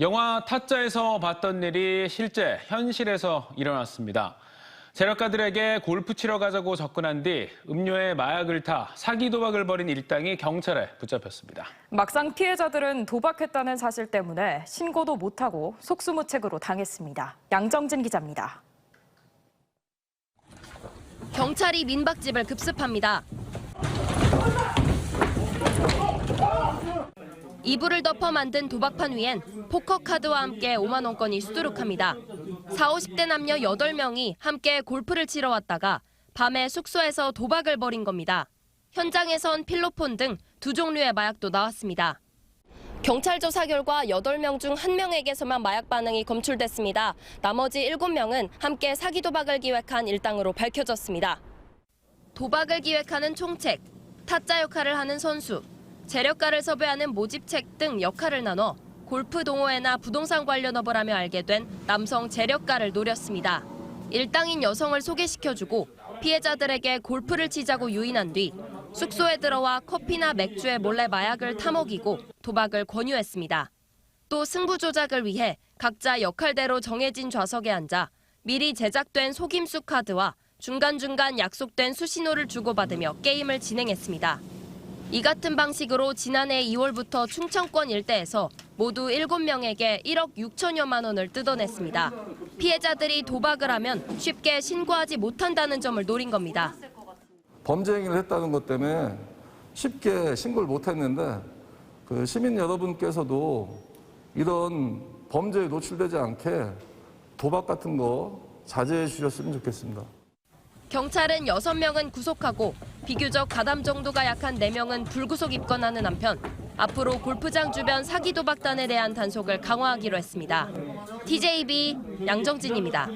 영화 타짜에서 봤던 일이 실제 현실에서 일어났습니다. 재력가들에게 골프 치러 가자고 접근한 뒤 음료에 마약을 타 사기 도박을 벌인 일당이 경찰에 붙잡혔습니다. 막상 피해자들은 도박했다는 사실 때문에 신고도 못하고 속수무책으로 당했습니다. 양정진 기자입니다. 경찰이 민박집을 급습합니다. 이불을 덮어 만든 도박판 위엔 포커카드와 함께 5만 원권이 수두룩합니다. 4, 50대 남녀 8명이 함께 골프를 치러 왔다가 밤에 숙소에서 도박을 벌인 겁니다. 현장에선 필로폰 등 두 종류의 마약도 나왔습니다. 경찰 조사 결과 8명 중 1명에게서만 마약 반응이 검출됐습니다. 나머지 7명은 함께 사기 도박을 기획한 일당으로 밝혀졌습니다. 도박을 기획하는 총책, 타짜 역할을 하는 선수, 재력가를 섭외하는 모집책 등 역할을 나눠 골프 동호회나 부동산 관련 업을 하며 알게 된 남성 재력가를 노렸습니다. 일당인 여성을 소개시켜주고 피해자들에게 골프를 치자고 유인한 뒤 숙소에 들어와 커피나 맥주에 몰래 마약을 타먹이고 도박을 권유했습니다. 또 승부 조작을 위해 각자 역할대로 정해진 좌석에 앉아 미리 제작된 속임수 카드와 중간중간 약속된 수신호를 주고받으며 게임을 진행했습니다. 이 같은 방식으로 지난해 2월부터 충청권 일대에서 모두 7명에게 1억 6천여만 원을 뜯어냈습니다. 피해자들이 도박을 하면 쉽게 신고하지 못한다는 점을 노린 겁니다. 범죄 행위를 했다는 것 때문에 쉽게 신고를 못했는데 그 시민 여러분께서도 이런 범죄에 노출되지 않게 도박 같은 거 자제해 주셨으면 좋겠습니다. 경찰은 6명은 구속하고 비교적 가담 정도가 약한 4명은 불구속 입건하는 한편 앞으로 골프장 주변 사기 도박단에 대한 단속을 강화하기로 했습니다. TJB 양정진입니다.